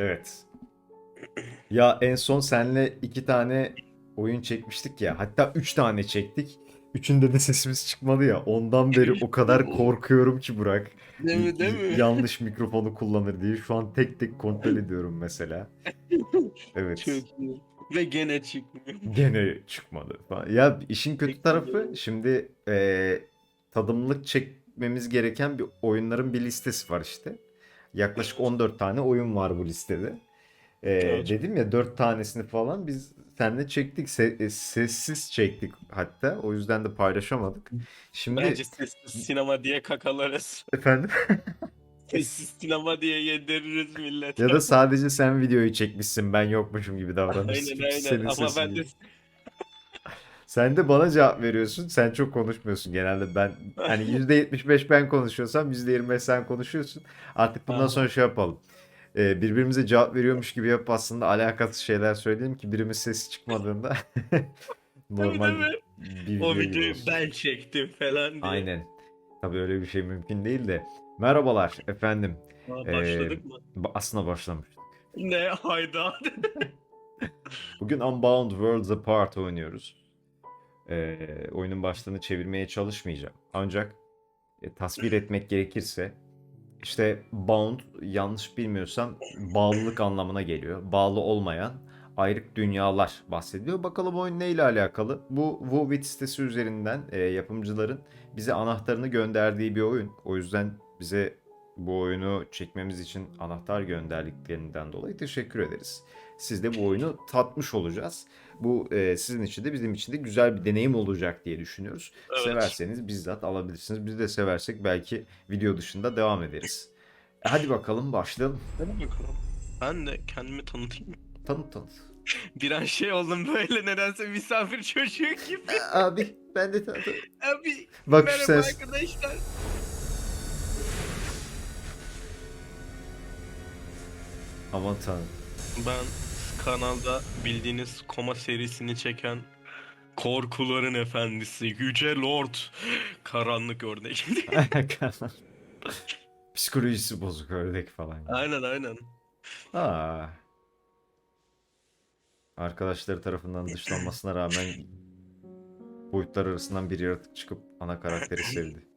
Evet. Ya en son senle iki tane oyun çekmiştik ya. Hatta üç tane çektik. Üçünde de sesimiz çıkmadı ya. Ondan beri o kadar korkuyorum ki Burak. Değil mi değil mi? Yanlış mikrofonu kullanır diye. Şu an tek tek kontrol ediyorum mesela. Evet. Çok iyi. Ve gene çıkmıyor. Gene çıkmadı. Ya işin kötü tarafı şimdi eee, tadımlık çekmemiz gereken bir oyunların bir listesi var işte. Yaklaşık 14 tane oyun var bu listede. Eee, Evet. Dedim ya 4 tanesini falan biz seninle çektik. Se- e, sessiz çektik hatta. O yüzden de paylaşamadık. Şimdi Bence sessiz sinema diye kakalarız. efendim Sessiz sinema diye yediririz millete. ya da sadece sen videoyu çekmişsin ben yokmuşum gibi davranırsın. Aynen aynen Senin ama ben de. Sen de bana cevap veriyorsun. Sen çok konuşmuyorsun genelde. Ben hani %75 ben konuşuyorsam %25 sen konuşuyorsun. Artık bundan sonra şey yapalım. Ee, birbirimize cevap veriyormuş gibi yapıp aslında alakasız şeyler söyleyelim ki birimiz sesi çıkmadığında normal Tabii, bir o video gibi videoyu olsun. ben çektim falan diye. Aynen. Tabii öyle bir şey mümkün değil de. Merhabalar efendim. Aa, Ee, Başladık mı? Ba- Aslında başlamış. Ne hayda. Bugün Unbound Worlds Apart oynuyoruz. Ee, oyunun başlığını çevirmeye çalışmayacağım. Ancak e, tasvir etmek gerekirse işte bound yanlış bilmiyorsam bağlılık anlamına geliyor. Bağlı olmayan ayrık dünyalar bahsediyor. Bakalım oyun neyle alakalı? Bu WoWit sitesi üzerinden e, yapımcıların bize anahtarını gönderdiği bir oyun. O yüzden bize bu oyunu çekmemiz için anahtar gönderdiklerinden dolayı teşekkür ederiz. Siz de bu oyunu tatmış olacağız. Bu e, sizin için de bizim için de güzel bir deneyim olacak diye düşünüyoruz. Evet. Severseniz bizzat alabilirsiniz. Biz de seversek belki video dışında devam ederiz. E, hadi bakalım başlayalım. Hadi bakalım. Ben de kendimi tanıtayım. Tanıt tanıt. Bir an şey oldum böyle nedense misafir çocuğu gibi. E, Abi ben de tanıt. Abi Bak şu merhaba ses. arkadaşlar. Aman tanrım. Ben kanalda bildiğiniz koma serisini çeken Korkuların Efendisi, Yüce Lord, Karanlık Örnek. Psikolojisi bozuk ördek falan. aynen aynen. Aa. Arkadaşları tarafından dışlanmasına rağmen boyutlar arasından bir yaratık çıkıp ana karakteri sevdi.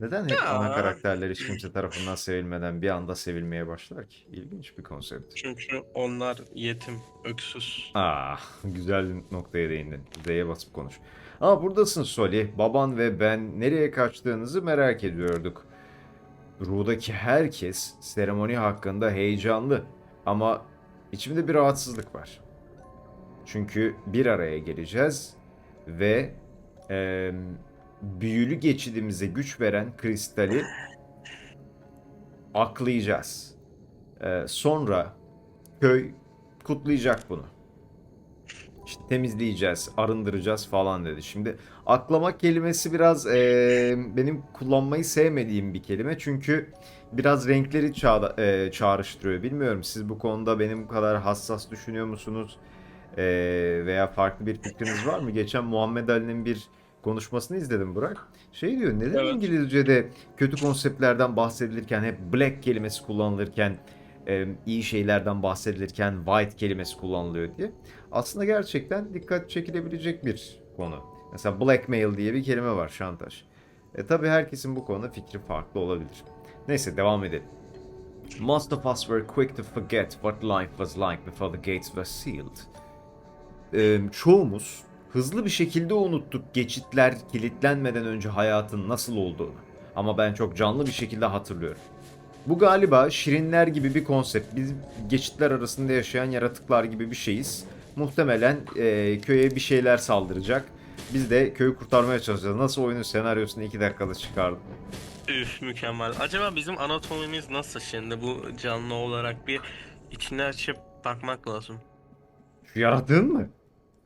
Neden hep ana karakterler hiç kimse tarafından sevilmeden bir anda sevilmeye başlar ki? İlginç bir konsept. Çünkü onlar yetim, öksüz. Ah, güzel noktaya değindin. Z'ye basıp konuş. Aa buradasın Soli. Baban ve ben nereye kaçtığınızı merak ediyorduk. Ruh'daki herkes seremoni hakkında heyecanlı ama içimde bir rahatsızlık var. Çünkü bir araya geleceğiz ve eee, büyülü geçidimize güç veren kristali aklayacağız. Eee, sonra köy kutlayacak bunu. İşte temizleyeceğiz, arındıracağız falan dedi. Şimdi aklamak kelimesi biraz eee, benim kullanmayı sevmediğim bir kelime. Çünkü biraz renkleri çağda, eee, çağrıştırıyor. Bilmiyorum siz bu konuda benim kadar hassas düşünüyor musunuz? Eee, veya farklı bir fikriniz var mı? Geçen Muhammed Ali'nin bir konuşmasını izledim Burak. Şey diyor neden Evet. İngilizce'de kötü konseptlerden bahsedilirken hep black kelimesi kullanılırken iyi şeylerden bahsedilirken white kelimesi kullanılıyor diye. Aslında gerçekten dikkat çekilebilecek bir konu. Mesela blackmail diye bir kelime var şantaj. E tabi herkesin bu konuda fikri farklı olabilir. Neyse devam edelim. Most of us were quick to forget what life was like before the gates were sealed. E, çoğumuz hızlı bir şekilde unuttuk geçitler kilitlenmeden önce hayatın nasıl olduğunu. Ama ben çok canlı bir şekilde hatırlıyorum. Bu galiba şirinler gibi bir konsept. Biz geçitler arasında yaşayan yaratıklar gibi bir şeyiz. Muhtemelen e, köye bir şeyler saldıracak. Biz de köyü kurtarmaya çalışacağız. Nasıl oyunun senaryosunu 2 dakikada çıkardım. Üf mükemmel. Acaba bizim anatomimiz nasıl şimdi bu canlı olarak bir içini açıp bakmak lazım. Şu yaratığın mı?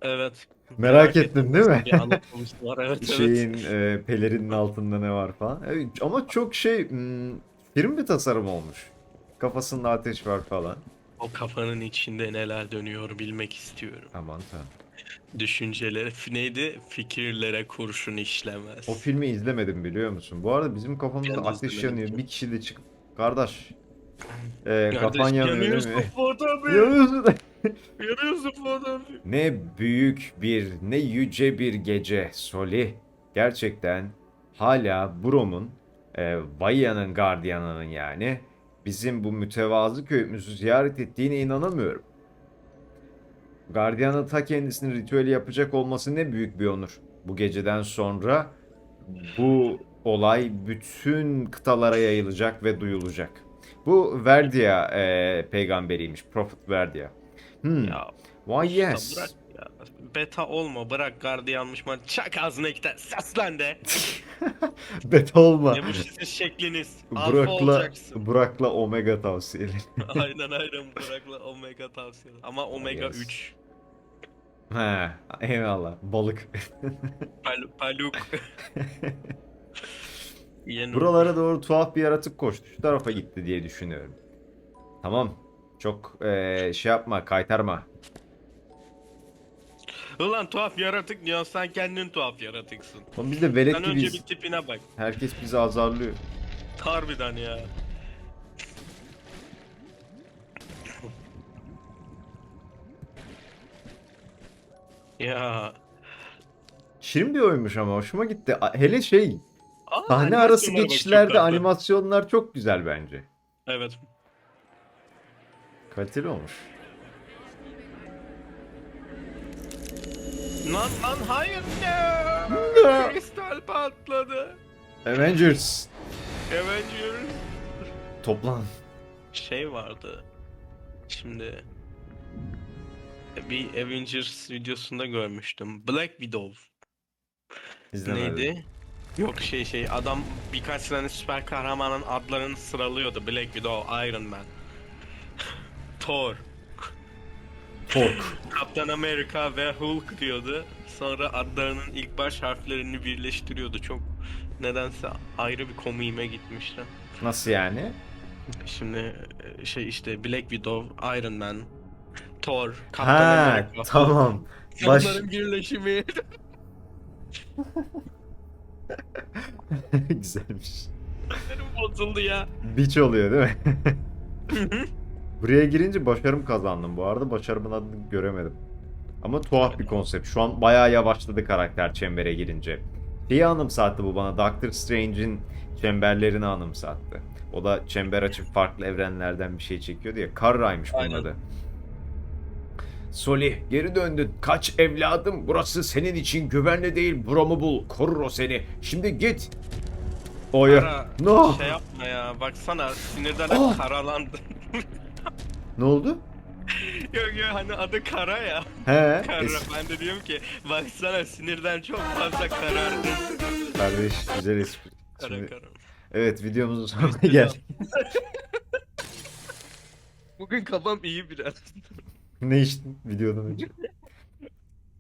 Evet. Merak ettin değil mi? Bir var evet evet. Şeyin e, pelerinin altında ne var falan. Evet, ama çok şey hmm, film bir tasarım olmuş. Kafasında ateş var falan. O kafanın içinde neler dönüyor bilmek istiyorum. Aman tanrım. Düşüncelere, f- neydi? Fikirlere kurşun işlemez. O filmi izlemedim biliyor musun? Bu arada bizim kafamızda Ben de ateş izlemedim yanıyor. ki. Bir kişi de çıkıp kardeş kafan Kardeş, yanıyor değil yanıyorsun mi? Yanıyorsun Fuat abi. Ne büyük bir, ne yüce bir gece Soli. Gerçekten hala Brom'un, e, Vaya'nın gardiyanının yani bizim bu mütevazı köyümüzü ziyaret ettiğine inanamıyorum. Gardiyanın ta kendisini ritüeli yapacak olması ne büyük bir onur. Bu geceden sonra bu olay bütün kıtalara yayılacak ve duyulacak. Bu Verdia e, peygamberiymiş. Prophet Verdia. Hmm. Ya Why yes. bırak ya. Beta olma bırak gardiyanmış man. Çak ağzına iki tane seslen de. Beta olma. ne bu sizin şekliniz? Alfa Burak'la olacaksın. Burak'la Omega tavsiyeli. aynen aynen Burak'la Omega tavsiye. Ama Omega Yes. 3. He, eyvallah. Balık. Pal paluk. Yeni. Buralara doğru tuhaf bir yaratık koştu. Şu tarafa gitti diye düşünüyorum. Tamam. Çok eee, şey yapma, kaytarma. Ulan tuhaf yaratık diyorsun sen kendin tuhaf yaratıksın. Oğlum biz de velet Sen önce gibiyiz. bir tipine bak. Herkes bizi azarlıyor. Harbiden ya. Ya. Şirin bir oyunmuş ama hoşuma gitti. A- Hele şey, Aa, sahne arası animasyonlara bakayım geçişlerde ben de. animasyonlar çok güzel bence. Evet. Kaliteli olmuş. Lan lan hayır no. Kristal patladı. Avengers, Avengers. toplan. Şey vardı. Şimdi bir Avengers videosunda görmüştüm. Black Widow. İzlemedim. Neydi? Yok şey şey adam birkaç tane süper kahramanın adlarını sıralıyordu. Black Widow, Iron Man, Thor, Kork. Captain America ve Hulk diyordu. Sonra adlarının ilk baş harflerini birleştiriyordu. Çok nedense ayrı bir komiğime gitmişti. Nasıl yani? Şimdi e, şey işte Black Widow, Iron Man, Thor, Captain Ha, America. tamam. Baş... Birleşimi. Güzelmiş. Bozuldu ya. Biç oluyor değil mi? Buraya girince başarım kazandım. Bu arada başarımın adını göremedim. Ama tuhaf bir konsept. Şu an bayağı yavaşladı karakter çembere girince. Şeyi anımsattı bu bana. Doctor Strange'in çemberlerini anımsattı. O da çember açıp farklı evrenlerden bir şey çekiyordu ya. Karra'ymış bunun adı. Soli geri döndün. Kaç evladım. Burası senin için güvenli değil. Brom'u bul. Korur o seni. Şimdi git. Oya. Kara, No. Şey yapma ya. Baksana sinirden Ah! hep karalandı. Ne oldu? yok yok hani adı Kara ya. He. Kara. es- Ben de diyorum ki baksana sinirden çok fazla karardı. Kardeş güzel espri. Kara Şimdi- kara. evet videomuzun sonuna geldik. Bugün kafam iyi biraz. ne içtin videodan önce?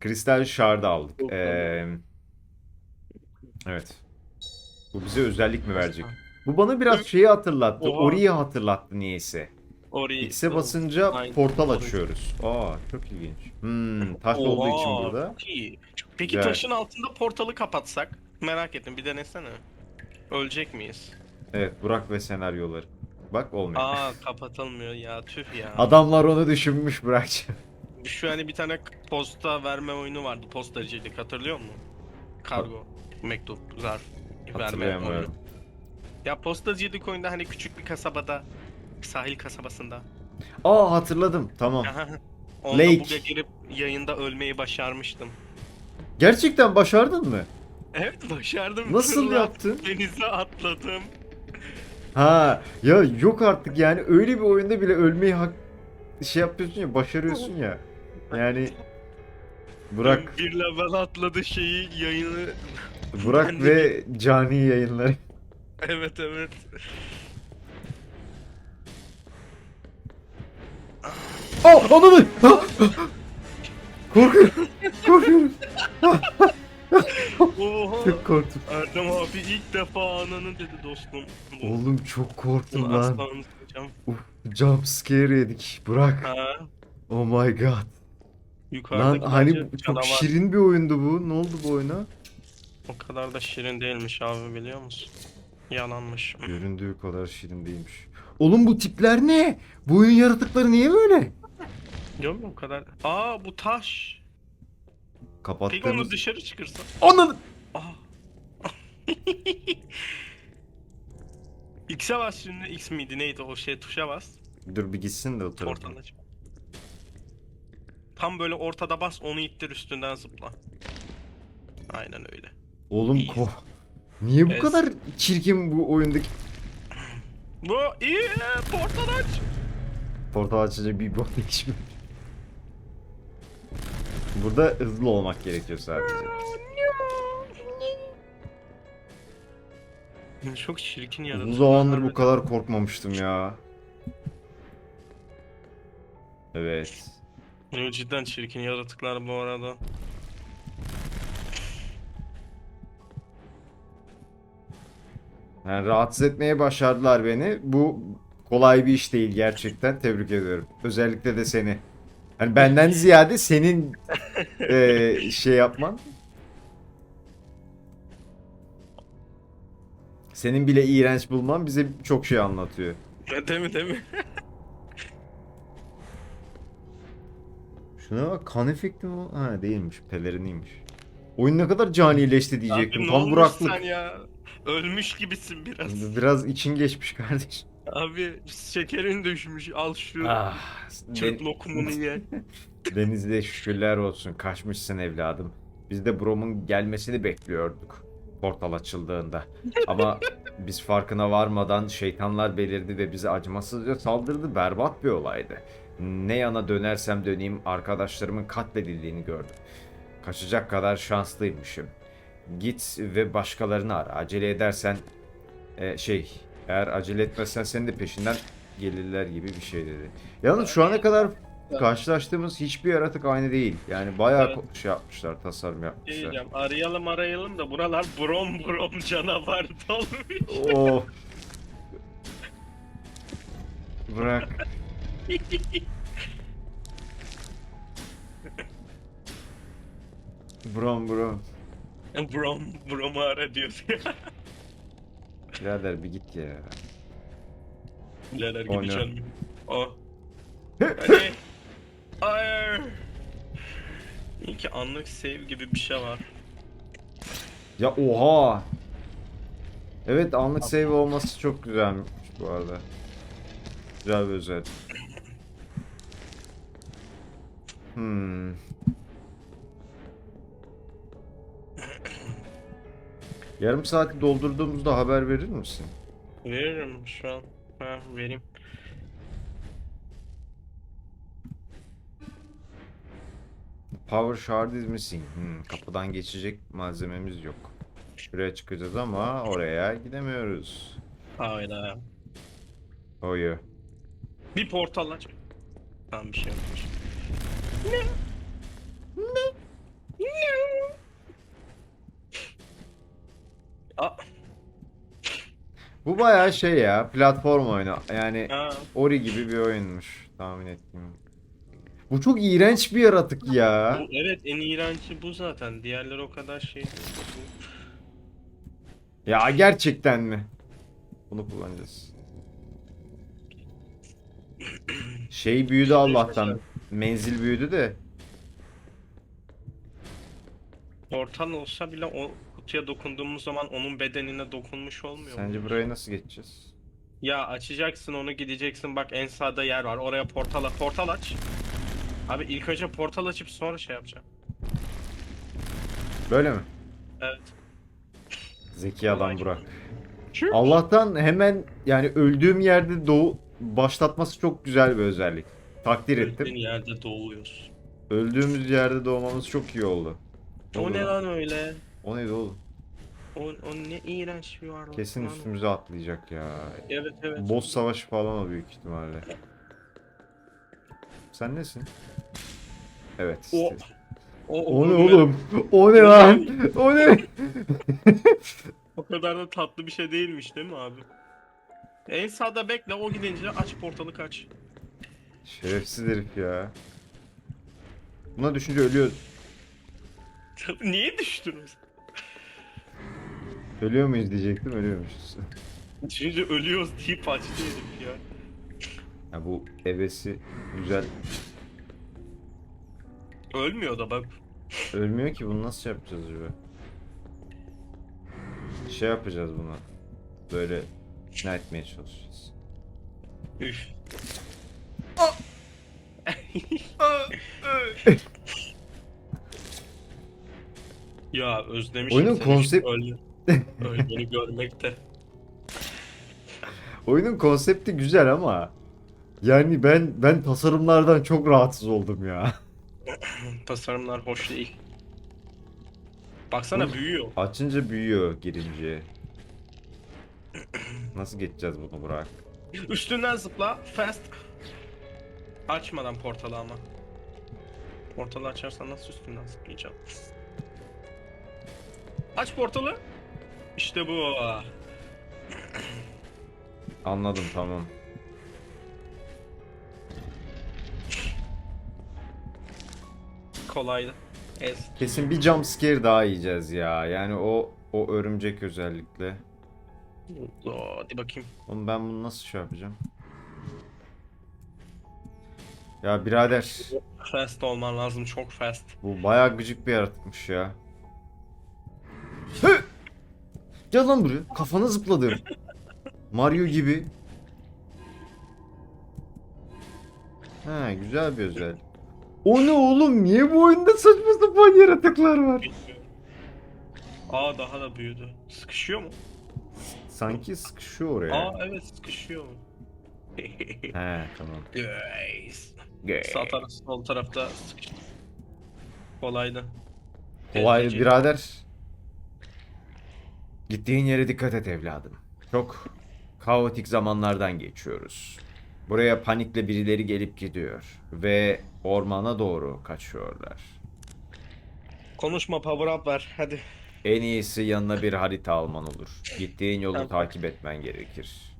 Kristal Shard aldık. Ee, evet. Bu bize özellik mi verecek? Bu bana biraz şeyi hatırlattı. Oha. Ori'yi hatırlattı niyeyse. Orayı. X'e basınca Aynen. portal açıyoruz. Aa çok ilginç. Hmm, taş olduğu için Oha, burada. Çok iyi. Peki Güzel. taşın altında portalı kapatsak? Merak ettim bir denesene. Ölecek miyiz? Evet Burak ve senaryoları. Bak olmuyor. Aa kapatılmıyor ya tüh ya. Adamlar onu düşünmüş Burak'cığım. Şu hani bir tane posta verme oyunu vardı. Postacıydık hatırlıyor musun? Kargo, mektup, zarf verme oyunu. Hatırlayamıyorum. Ya postacıydık oyunda hani küçük bir kasabada, sahil kasabasında. Aa hatırladım. Tamam. Onda Lake. buga girip yayında ölmeyi başarmıştım. Gerçekten başardın mı? Evet başardım. Nasıl Tırla yaptın? Denize atladım. Ha ya yok artık yani öyle bir oyunda bile ölmeyi hak şey yapıyorsun ya başarıyorsun ya. Yani Burak Bir level atladı şeyi yayını. Burak ve Cani yayınları. Evet evet. Oh ananı! Korkuyorum. Korkuyorum. Oha. Çok korktum. Erdem abi ilk defa ananı dedi dostum. Oğlum çok korktum Bunu lan. asla unutmayacağım. Jump scare yedik. Burak. Ha, Oh my god. Lan yukarıdaki hani bence bu çok canavar. şirin bir oyundu bu. Ne oldu bu oyuna? O kadar da şirin değilmiş abi biliyor musun? Yalanmış. Göründüğü kadar şirin değilmiş. Oğlum bu tipler ne? Bu oyun yaratıkları niye böyle? Yok mu o kadar? Aa bu taş. Peki onu Kapattığımız... dışarı çıkırsa? Ananı... Aha. X'e bas şimdi. X miydi neydi o şey tuşa bas. Dur bir gitsin de o tarafa. Aç. Tam böyle ortada bas onu ittir üstünden zıpla. Aynen öyle. Oğlum ko... Niye bu Es- kadar çirkin bu oyundaki... Bu iyi portal aç. Portal açınca bir bok değişmiyor. Burada hızlı olmak gerekiyor sadece. Çok çirkin yaratıklar. zamandır bu kadar korkmamıştım ya. Evet. Cidden çirkin yaratıklar bu arada. Yani rahatsız etmeye başardılar beni. Bu kolay bir iş değil gerçekten. Tebrik ediyorum. Özellikle de seni. Hani benden ziyade senin eee, şey yapman. Senin bile iğrenç bulman bize çok şey anlatıyor. Değil mi değil mi? Şuna bak kan efekti mi? o? Ha değilmiş. Peleriniymiş. Oyun ne kadar canileşti diyecektim. Abi ne Tam olmuş buraklık. sen ya? Ölmüş gibisin biraz. Biraz için geçmiş kardeş. Abi şekerin düşmüş. Al şu Ah, Türk lokumunu ye. Denizde şükürler olsun kaçmışsın evladım. Biz de Brom'un gelmesini bekliyorduk portal açıldığında. Ama biz farkına varmadan şeytanlar belirdi ve bize acımasızca saldırdı. Berbat bir olaydı. Ne yana dönersem döneyim arkadaşlarımın katledildiğini gördüm. Kaçacak kadar şanslıymışım. Git ve başkalarını ara. Acele edersen e, şey eğer acele etmezsen senin de peşinden gelirler gibi bir şey dedi. Yalnız şu ana kadar karşılaştığımız hiçbir yaratık aynı değil. Yani bayağı Evet. şey yapmışlar, tasarım Şey yapmışlar. diyeceğim, arayalım arayalım da buralar brom brom canavar dolmuş. Oh. Bırak. Brom brom. brom brom'u ara diyor. Birader bir git ya. Neler O gibi ne? canım. Oh. Hadi. Hayır. İyi ki anlık save gibi bir şey var. Ya oha. Evet anlık save olması çok güzelmiş bu arada. Güzel bir özellik. Hmm. Yarım saati doldurduğumuzda haber verir misin? Veririm şu an. Ha vereyim. Power shard is missing. Hmm, kapıdan geçecek malzememiz yok. Şuraya çıkacağız ama oraya gidemiyoruz. Hayda. Oyu. Bir portal aç. Tamam bir şey olmuş. Aa, Bu bayağı şey ya, platform oyunu. Yani ha. Ori gibi bir oyunmuş tahmin ettiğim. Bu çok iğrenç bir yaratık ya. Bu, evet en iğrenci bu zaten. Diğerleri o kadar şey Ya gerçekten mi? Bunu kullanacağız. Şey büyüdü Allah'tan. Menzil büyüdü de. Portal olsa bile o kutuya dokunduğumuz zaman onun bedenine dokunmuş olmuyor mu? Sence burayı nasıl geçeceğiz? Ya açacaksın onu gideceksin bak en sağda yer var oraya portal portal aç. Abi ilk önce portal açıp sonra şey yapacağım. Böyle mi? Evet. Zeki adam Kolay. Burak. Şu- Allah'tan hemen yani öldüğüm yerde doğu başlatması çok güzel bir özellik. Takdir Öldüğün ettim. yerde doğuyorsun. Öldüğümüz yerde doğmamız çok iyi oldu. O ne lan öyle? O neydi oğlum? O, o ne iğrenç bir varlık Kesin lan. üstümüze atlayacak ya. Evet evet. Boss savaşı falan o büyük ihtimalle. Sen nesin? Evet. O, işte. o, O ne o- oğlum? O ne lan? O ne? O kadar da tatlı bir şey değilmiş değil mi abi? En sağda bekle o gidince aç portalı kaç. Şerefsiz herif ya. Buna düşünce ölüyor. Niye düştünüz? Ölüyor muyuz diyecektim ölüyormuşuz. Düşünce ölüyoruz deyip açtı herif ya. Ya bu evesi güzel. Ölmüyor da bak. Ölmüyor ki bunu nasıl yapacağız acaba? Şey yapacağız buna. Böyle ikna etmeye çalışacağız. Üf. ya özlemişim Oyunun seni konsept- öl- ölmeni görmekte. Oyunun konsepti güzel ama yani ben ben tasarımlardan çok rahatsız oldum ya. Tasarımlar hoş değil. Baksana büyüyor. Açınca büyüyor girince. Nasıl geçeceğiz bunu Burak? Üstünden zıpla. Fast. Açmadan portalı ama. Portalı açarsan nasıl üstünden zıplayacağım? Aç portalı. İşte bu. Anladım tamam. Kolaydı. Ez. Kesin bir jump scare daha yiyeceğiz ya. Yani o o örümcek özellikle. Oo, Hadi bakayım. Oğlum ben bunu nasıl şey yapacağım? Ya birader Fast olman lazım. Çok fast. bu bayağı gıcık bir yaratıkmış ya. Gel lan buraya. Kafana zıpladım. Mario gibi. Ha güzel bir özellik. O ne oğlum? Niye bu oyunda saçma sapan yaratıklar var? Aa daha da büyüdü. Sıkışıyor mu? Sanki sıkışıyor oraya. Aa evet sıkışıyor mu? He tamam. Guys. Sağ taraf, sol tarafta sıkıştı. Kolaydı. Kolay Ezmece. birader. Gittiğin yere dikkat et evladım. Çok kaotik zamanlardan geçiyoruz. Buraya panikle birileri gelip gidiyor ve ormana doğru kaçıyorlar. Konuşma power up ver hadi. En iyisi yanına bir harita alman olur. Gittiğin yolu Tamam. takip etmen gerekir.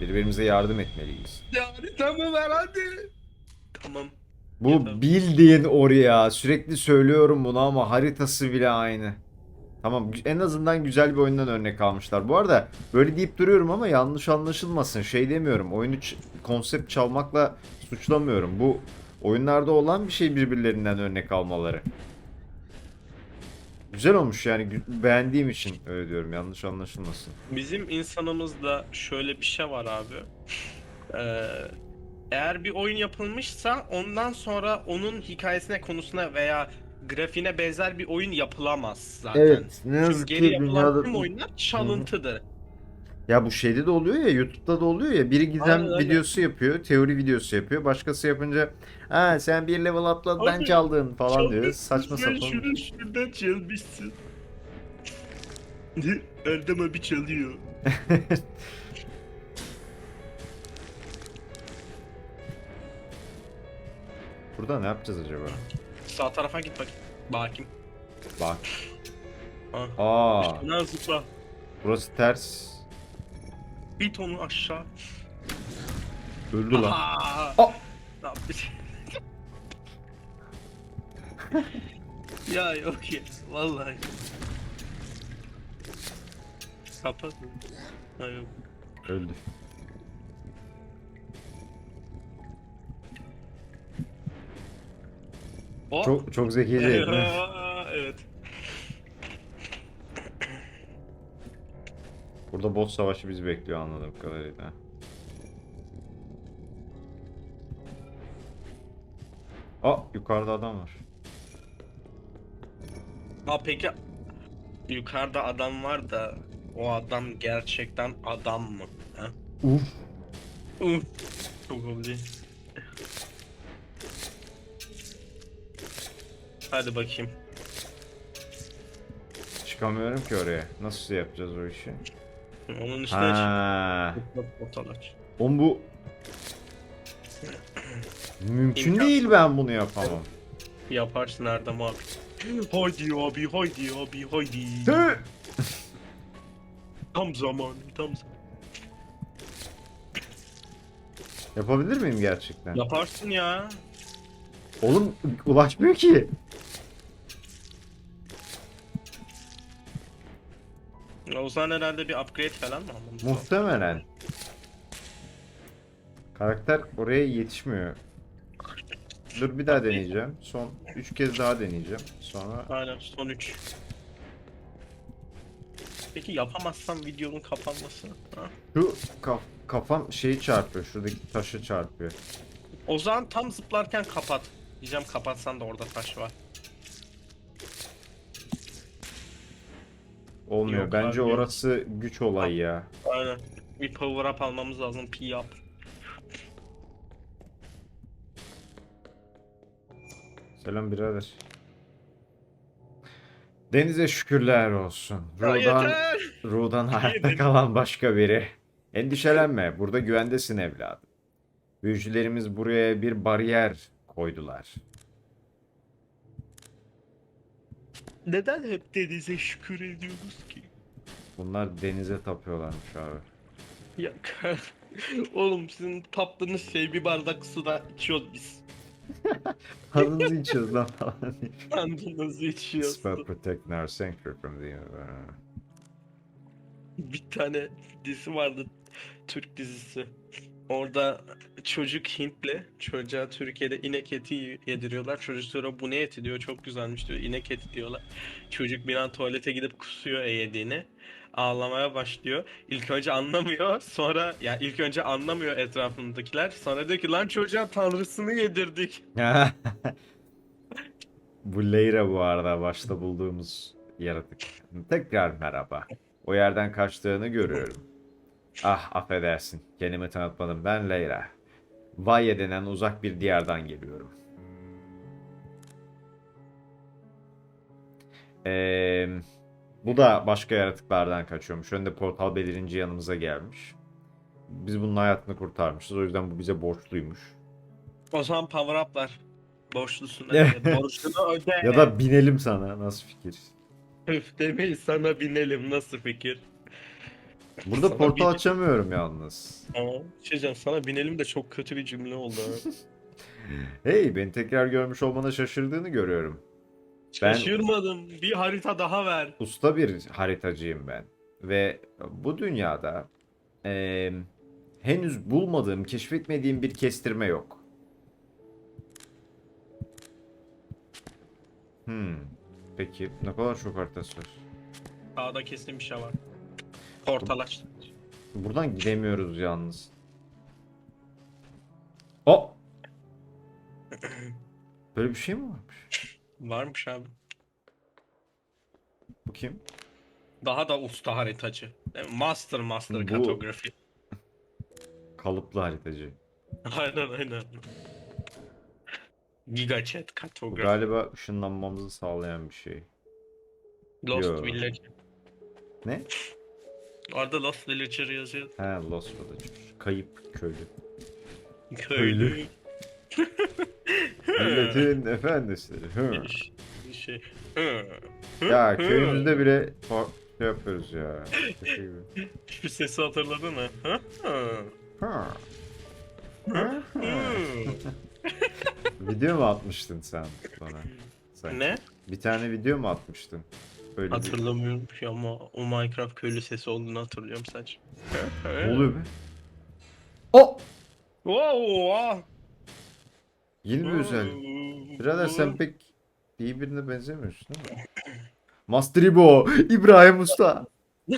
Birbirimize yardım etmeliyiz. Yani tamam ver hadi. Tamam. Bu Yapalım. bildiğin oraya. Sürekli söylüyorum bunu ama haritası bile aynı. Tamam en azından güzel bir oyundan örnek almışlar. Bu arada böyle deyip duruyorum ama yanlış anlaşılmasın. Şey demiyorum. Oyunu konsept çalmakla suçlamıyorum. Bu oyunlarda olan bir şey birbirlerinden örnek almaları. Güzel olmuş yani beğendiğim için öyle diyorum. Yanlış anlaşılmasın. Bizim insanımızda şöyle bir şey var abi. Ee, eğer bir oyun yapılmışsa ondan sonra onun hikayesine, konusuna veya grafiğine benzer bir oyun yapılamaz zaten. ne Çünkü geri yapılan tüm oyunlar çalıntıdır. Ya bu şeyde de oluyor ya YouTube'da da oluyor ya biri gizem Aynen, videosu yapıyor, teori videosu yapıyor. Başkası yapınca ha sen bir level atladın ben çaldın falan diyor. Saçma sapan. Şunu şuradan çalmışsın. Erdem abi çalıyor. Burada ne yapacağız acaba? Sağ tarafa git bakayım. Bakayım. Bak. Ha. Aa, Üstünden zıpla. burası ters. İt onu aşağı. Öldü lan. Aa! Ne yapmış? ya yok ya. Vallahi. Kapat. Ha yok. Öldü. O. Çok çok zekice değil mi? evet. Burada boss savaşı bizi bekliyor anladığım kadarıyla. Aa yukarıda adam var. Ha peki yukarıda adam var da o adam gerçekten adam mı? Ha? Uf. Uf. Çok oldu. Hadi bakayım. Çıkamıyorum ki oraya. Nasıl yapacağız o işi? Onun üstüne çık. Ha. Portal aç. Oğlum bu mümkün İmkan- değil ben bunu yapamam. Yaparsın Erdem abi. Haydi abi, haydi abi, haydi. Tüh! Tam zamanı, tam zamanı. Yapabilir miyim gerçekten? Yaparsın ya. Oğlum ulaşmıyor ki. O zaman herhalde bir upgrade falan mı almamız lazım? Muhtemelen. Karakter oraya yetişmiyor. Dur bir daha deneyeceğim. Son 3 kez daha deneyeceğim. Sonra Aynen son 3. Peki yapamazsam videonun kapanması. Ha? şu kaf kafam şeyi çarpıyor. Şuradaki taşı çarpıyor. O zaman tam zıplarken kapat. Diyeceğim kapatsan da orada taş var. Olmuyor. Yok Bence abi. orası güç olayı ya. Aynen. Bir power up almamız lazım. P yap. Selam birader. Denize şükürler olsun. Yeter. ruhdan hayatta kalan başka biri. Endişelenme. Burada güvendesin evladım. Büyücülerimiz buraya bir bariyer koydular. Neden hep denize şükür ediyoruz ki? Bunlar denize tapıyorlarmış abi. Ya Oğlum sizin taptığınız şey bir bardak suda içiyoruz biz. Kanınızı içiyoruz lan falan. Kendinizi içiyoruz. Spell protect our sanctuary from the... Bir tane dizi vardı. Türk dizisi. Orada çocuk Hintli. Çocuğa Türkiye'de inek eti yediriyorlar. Çocuk sonra bu ne eti diyor. Çok güzelmiş diyor. İnek eti diyorlar. Çocuk bir an tuvalete gidip kusuyor e yediğini. Ağlamaya başlıyor. İlk önce anlamıyor. Sonra ya ilk önce anlamıyor etrafındakiler. Sonra diyor ki lan çocuğa tanrısını yedirdik. bu Leyra bu arada başta bulduğumuz yaratık. Tekrar merhaba. O yerden kaçtığını görüyorum. Ah affedersin. Kendimi tanıtmadım. Ben Leyra. Vaye denen uzak bir diyardan geliyorum. Ee, bu da başka yaratıklardan kaçıyormuş. Önde portal belirince yanımıza gelmiş. Biz bunun hayatını kurtarmışız. O yüzden bu bize borçluymuş. O zaman power up'lar. Borçlusun. Borçlunu öde. Ya da binelim sana. Nasıl fikir? Öf demeyi sana binelim nasıl fikir? Burada Sana portal bir- açamıyorum yalnız. Aa, şey sana binelim de çok kötü bir cümle oldu. Hey, beni tekrar görmüş olmana şaşırdığını görüyorum. Ben- Şaşırmadım. Bir harita daha ver. Usta bir haritacıyım ben. Ve bu dünyada eee, henüz bulmadığım, keşfetmediğim bir kestirme yok. Hmm. Peki, ne kadar çok haritası var. Sağda kesin bir şey var. Portal aç. Buradan gidemiyoruz yalnız. O. Böyle bir şey mi varmış? Varmış abi. Bu kim? Daha da usta haritacı. Master Master Bu- kartografi. Kalıplı haritacı. Aynen aynen. Gigachat Bu kartografi. galiba ışınlanmamızı sağlayan bir şey. Lost Yo. Village. Ne? Orada Lost Villager yazıyor. He Lost Village. Kayıp köylü. Köylü. Milletin efendisi. Hı. Bir şey. Hı. Hı. Ya köyümüzde bile şey yapıyoruz ya. Gibi. Şu sesi hatırladın mı? Video mu atmıştın sen bana? Sen. Ne? Bir tane video mu atmıştın? Öyle. Hatırlamıyorum ki ama o Minecraft köylü sesi olduğunu hatırlıyorum sadece. Ne oluyor be? O! Wow! ah! Yeni bir özellik. Birader sen pek iyi birine benzemiyorsun değil mi? Master İbo, İbrahim Usta.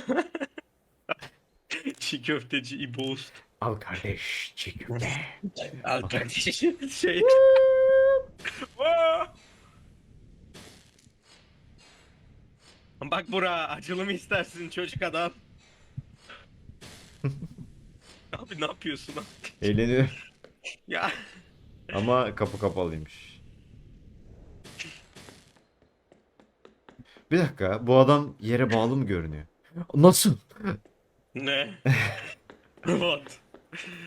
Çiğ köfteci İbo Usta. Al kardeş, çiğ köfte. Al kardeşim şey. Bak bura acılı mı istersin çocuk adam? Abi ne yapıyorsun abi? Eğleniyor. Ya Ama kapı kapalıymış. Bir dakika, bu adam yere bağlı mı görünüyor? Nasıl? ne? What?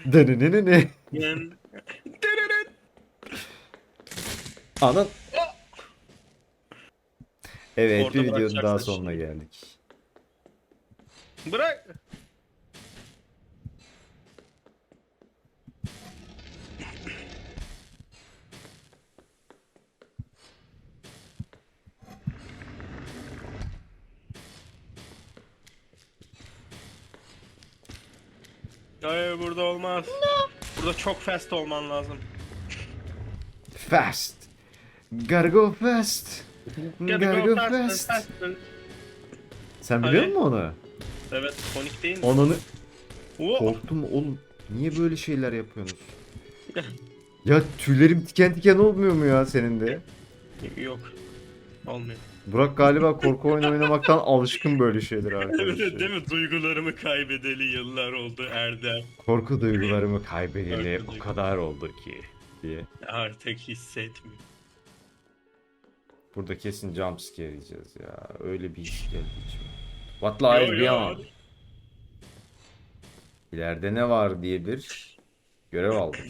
Denenene ne? Yani... Dırırır. Anan. Evet, Orada bir videonun daha bırakacaksın sonuna geldik. Bırak. Hayır burada olmaz. Burada çok fast olman lazım. Fast. Gotta go fast. Gotta go fast. Sen biliyor musun onu? Evet, Sonic değil mi? Ananı Oo, korktum oğlum. Niye böyle şeyler yapıyorsunuz? ya tüylerim tiken tiken olmuyor mu ya senin de? Yok. Olmuyor. Burak galiba korku oyunu oynamaktan alışkın böyle şeyler arkadaşlar. değil mi? Duygularımı kaybedeli yıllar oldu Erdem. Korku duygularımı kaybedeli Korku o duygu- kadar oldu ki diye. Artık hissetmiyorum. Burada kesin jumpscare yiyeceğiz ya. Öyle bir his geldi içime. What lies Yo, yo. beyond? İleride ne var diye bir görev aldık.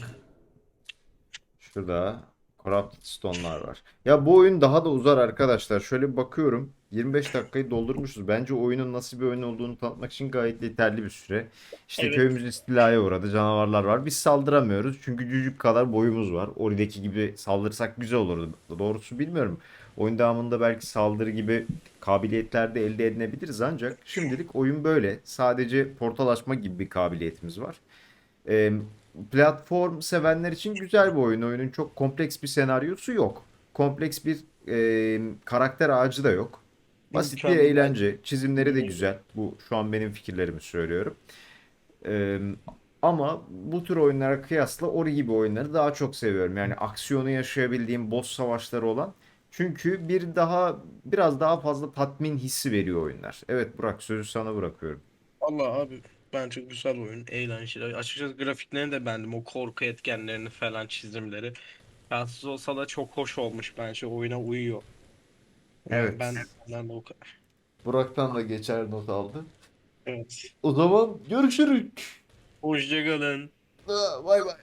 Şurada Corrupted Stone'lar var. Ya bu oyun daha da uzar arkadaşlar. Şöyle bir bakıyorum. 25 dakikayı doldurmuşuz. Bence oyunun nasıl bir oyun olduğunu tanıtmak için gayet yeterli bir süre. İşte Evet. köyümüz istilaya uğradı. Canavarlar var. Biz saldıramıyoruz. Çünkü cücük kadar boyumuz var. Ori'deki gibi saldırsak güzel olurdu. Doğrusu bilmiyorum. Oyun devamında belki saldırı gibi kabiliyetler de elde edinebiliriz ancak şimdilik oyun böyle. Sadece portal açma gibi bir kabiliyetimiz var. Ee, platform sevenler için güzel bir oyun. Oyunun çok kompleks bir senaryosu yok. Kompleks bir e, karakter ağacı da yok. Basit bir eğlence. Çizimleri de güzel. Bu şu an benim fikirlerimi söylüyorum. Ee, ama bu tür oyunlara kıyasla Ori gibi oyunları daha çok seviyorum. Yani aksiyonu yaşayabildiğim boss savaşları olan. Çünkü bir daha biraz daha fazla tatmin hissi veriyor oyunlar. Evet Burak sözü sana bırakıyorum. Allah abi bence güzel oyun, eğlenceli. Açıkçası grafiklerini de beğendim. O korku etkenlerini falan çizimleri. Rahatsız olsa da çok hoş olmuş bence. Oyuna uyuyor. Yani Evet. Ben, ben de o kadar. Burak'tan da geçer not aldı. Evet. O zaman görüşürüz. Hoşçakalın. Bay bay.